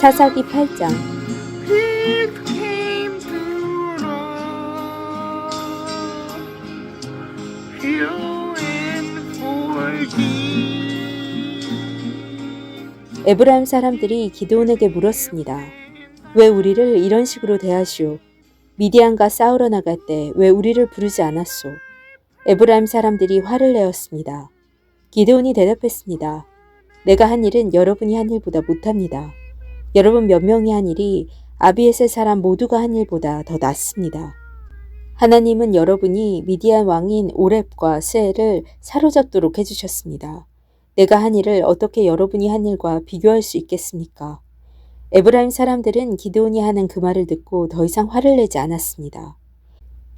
사사기 8장 He came to love, heal and forgive. 에브라임 사람들이 기드온에게 물었습니다. 왜 우리를 이런 식으로 대하시오? 미디안과 싸우러 나갈 때 왜 우리를 부르지 않았소? 에브라임 사람들이 화를 내었습니다. 기드온이 대답했습니다. 내가 한 일은 여러분이 한 일보다 못합니다. 여러분 몇 명이 한 일이 아비에셀 사람 모두가 한 일보다 더 낫습니다. 하나님은 여러분이 미디안 왕인 오렙과 스엘을 사로잡도록 해주셨습니다. 내가 한 일을 어떻게 여러분이 한 일과 비교할 수 있겠습니까? 에브라임 사람들은 기드온이 하는 그 말을 듣고 더 이상 화를 내지 않았습니다.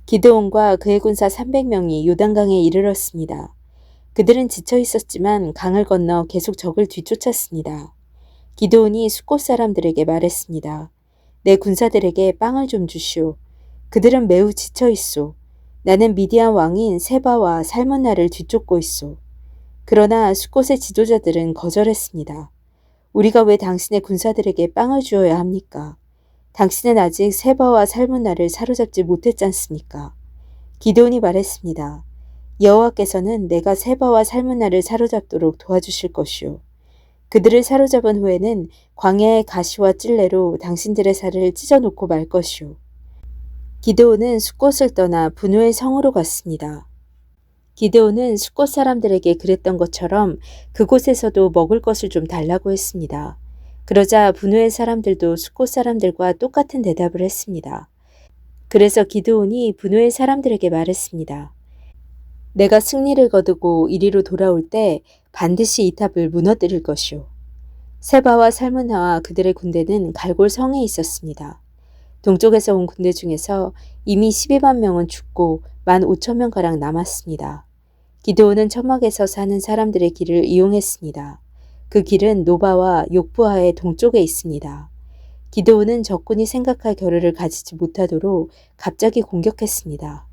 기드온과 그의 군사 300명이 요단강에 이르렀습니다. 그들은 지쳐 있었지만 강을 건너 계속 적을 뒤쫓았습니다. 기드온이 숫곳 사람들에게 말했습니다. 내 군사들에게 빵을 좀 주시오. 그들은 매우 지쳐 있소. 나는 미디안 왕인 세바와 살문나를 뒤쫓고 있소. 그러나 숫곳의 지도자들은 거절했습니다. 우리가 왜 당신의 군사들에게 빵을 주어야 합니까? 당신은 아직 세바와 살문나를 사로잡지 못했지 않습니까? 기드온이 말했습니다. 여호와께서는 내가 세바와 살문나를 사로잡도록 도와주실 것이오. 그들을 사로잡은 후에는 광야의 가시와 찔레로 당신들의 살을 찢어놓고 말 것이오. 기드온은 숫곳을 떠나 분우의 성으로 갔습니다. 기드온은 숫곳 사람들에게 그랬던 것처럼 그곳에서도 먹을 것을 좀 달라고 했습니다. 그러자 분우의 사람들도 숫곳 사람들과 똑같은 대답을 했습니다. 그래서 기드온이 분우의 사람들에게 말했습니다. 내가 승리를 거두고 이리로 돌아올 때 반드시 이 탑을 무너뜨릴 것이오. 세바와 살문나와 그들의 군대는 갈골 성에 있었습니다. 동쪽에서 온 군대 중에서 이미 12만 명은 죽고 1만 5천 명가량 남았습니다. 기드온은 천막에서 사는 사람들의 길을 이용했습니다. 그 길은 노바와 욕부하의 동쪽에 있습니다. 기드온은 적군이 생각할 겨를을 가지지 못하도록 갑자기 공격했습니다.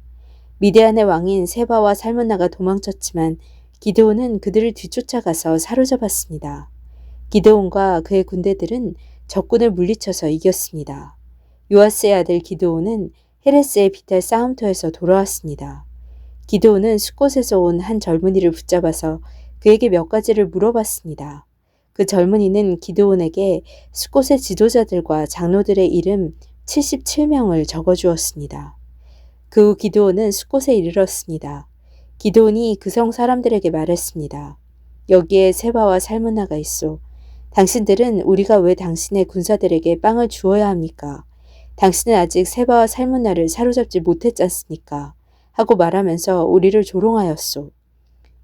미디안의 왕인 세바와 살문나가 도망쳤지만 기드온은 그들을 뒤쫓아가서 사로잡았습니다. 기드온과 그의 군대들은 적군을 물리쳐서 이겼습니다. 요아스의 아들 기드온은 헤레스의 비탈 싸움터에서 돌아왔습니다. 기드온은 숲곳에서 온 한 젊은이를 붙잡아서 그에게 몇 가지를 물어봤습니다. 그 젊은이는 기드온에게 숲곳의 지도자들과 장로들의 이름 77명을 적어주었습니다. 그 후 기드온은 숲곳에 이르렀습니다. 기드온이 그 성 사람들에게 말했습니다. 여기에 세바와 살문나가 있소. 당신들은 우리가 왜 당신의 군사들에게 빵을 주어야 합니까? 당신은 아직 세바와 살문나를 사로잡지 못했지 않습니까? 하고 말하면서 우리를 조롱하였소.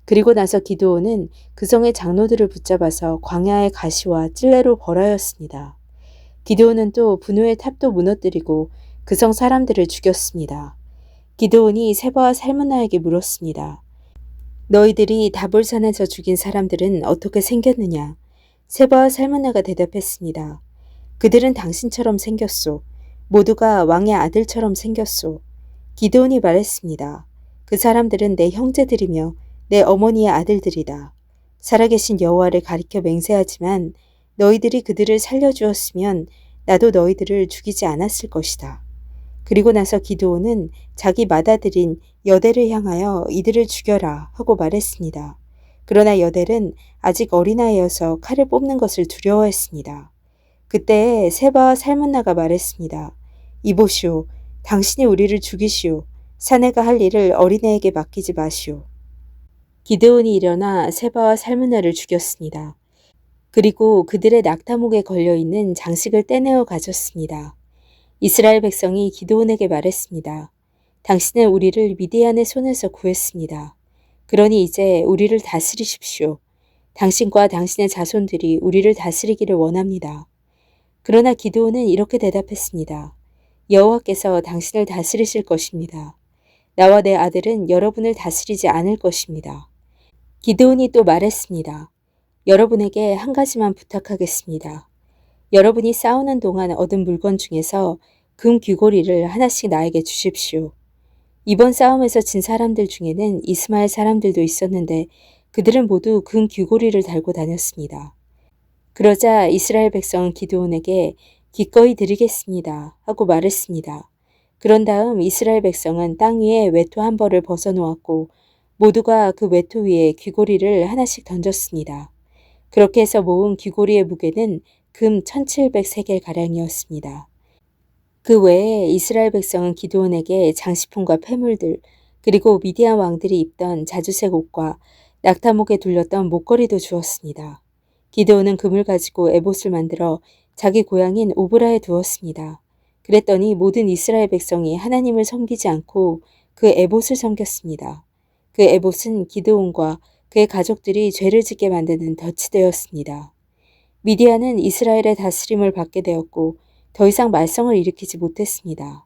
그리고 나서 기드온은 그 성의 장로들을 붙잡아서 광야의 가시와 찔레로 벌하였습니다. 기드온은 또 분우의 탑도 무너뜨리고 그 성 사람들을 죽였습니다. 기드온이 세바와 살문나에게 물었습니다. 너희들이 다볼산에서 죽인 사람들은 어떻게 생겼느냐? 세바와 살문나가 대답했습니다. 그들은 당신처럼 생겼소. 모두가 왕의 아들처럼 생겼소. 기드온이 말했습니다. 그 사람들은 내 형제들이며 내 어머니의 아들들이다. 살아계신 여호와를 가리켜 맹세하지만 너희들이 그들을 살려주었으면 나도 너희들을 죽이지 않았을 것이다. 그리고 나서 기드온은 자기 맏아들인 여델을 향하여 이들을 죽여라 하고 말했습니다. 그러나 여델은 아직 어린아이여서 칼을 뽑는 것을 두려워했습니다. 그때 세바와 살문나가 말했습니다. 이보시오. 당신이 우리를 죽이시오. 사내가 할 일을 어린애에게 맡기지 마시오. 기드온이 일어나 세바와 살문나를 죽였습니다. 그리고 그들의 낙타목에 걸려있는 장식을 떼내어 가졌습니다. 이스라엘 백성이 기드온에게 말했습니다. 당신은 우리를 미디안의 손에서 구했습니다. 그러니 이제 우리를 다스리십시오. 당신과 당신의 자손들이 우리를 다스리기를 원합니다. 그러나 기드온은 이렇게 대답했습니다. 여호와께서 당신을 다스리실 것입니다. 나와 내 아들은 여러분을 다스리지 않을 것입니다. 기드온이 또 말했습니다. 여러분에게 한 가지만 부탁하겠습니다. 여러분이 싸우는 동안 얻은 물건 중에서 금 귀고리를 하나씩 나에게 주십시오. 이번 싸움에서 진 사람들 중에는 이스마엘 사람들도 있었는데 그들은 모두 금 귀고리를 달고 다녔습니다. 그러자 이스라엘 백성은 기드온에게 기꺼이 드리겠습니다 하고 말했습니다. 그런 다음 이스라엘 백성은 땅 위에 외투 한 벌을 벗어놓았고 모두가 그 외투 위에 귀고리를 하나씩 던졌습니다. 그렇게 해서 모은 귀고리의 무게는 금 1700세겔 가량이었습니다. 그 외에 이스라엘 백성은 기드온에게 장식품과 폐물들 그리고 미디안 왕들이 입던 자주색 옷과 낙타목에 둘렸던 목걸이도 주었습니다. 기드온은 금을 가지고 에봇을 만들어 자기 고향인 오브라에 두었습니다. 그랬더니 모든 이스라엘 백성이 하나님을 섬기지 않고 그 에봇을 섬겼습니다. 그 에봇은 기드온과 그의 가족들이 죄를 짓게 만드는 덫이 되었습니다. 미디안은 이스라엘의 다스림을 받게 되었고 더 이상 말썽을 일으키지 못했습니다.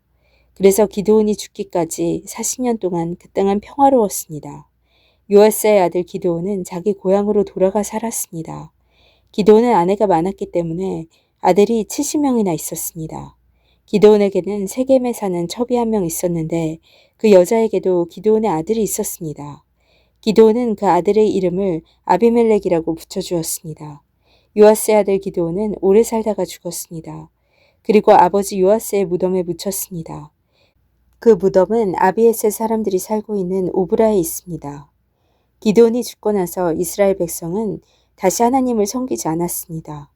그래서 기드온이 죽기까지 40년 동안 그 땅은 평화로웠습니다. 요아스의 아들 기드온은 자기 고향으로 돌아가 살았습니다. 기드온은 아내가 많았기 때문에 아들이 70명이나 있었습니다. 기드온에게는 세겜에 사는 첩이 한 명 있었는데 그 여자에게도 기드온의 아들이 있었습니다. 기드온은 그 아들의 이름을 아비멜렉이라고 붙여주었습니다. 요아스의 아들 기드온은 오래 살다가 죽었습니다. 그리고 아버지 요아스의 무덤에 묻혔습니다. 그 무덤은 아비에스의 사람들이 살고 있는 오브라에 있습니다. 기드온이 죽고 나서 이스라엘 백성은 다시 하나님을 섬기지 않았습니다.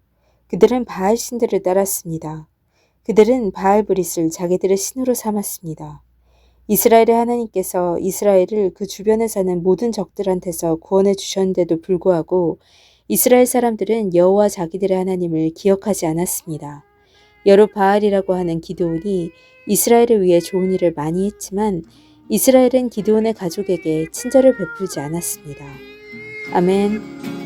그들은 바알 신들을 따랐습니다. 그들은 바알 브릿을 자기들의 신으로 삼았습니다. 이스라엘의 하나님께서 이스라엘을 그 주변에 사는 모든 적들한테서 구원해 주셨는데도 불구하고 이스라엘 사람들은 여호와 자기들의 하나님을 기억하지 않았습니다. 여러 바알이라고 하는 기드온이 이스라엘을 위해 좋은 일을 많이 했지만 이스라엘은 기드온의 가족에게 친절을 베풀지 않았습니다. 아멘.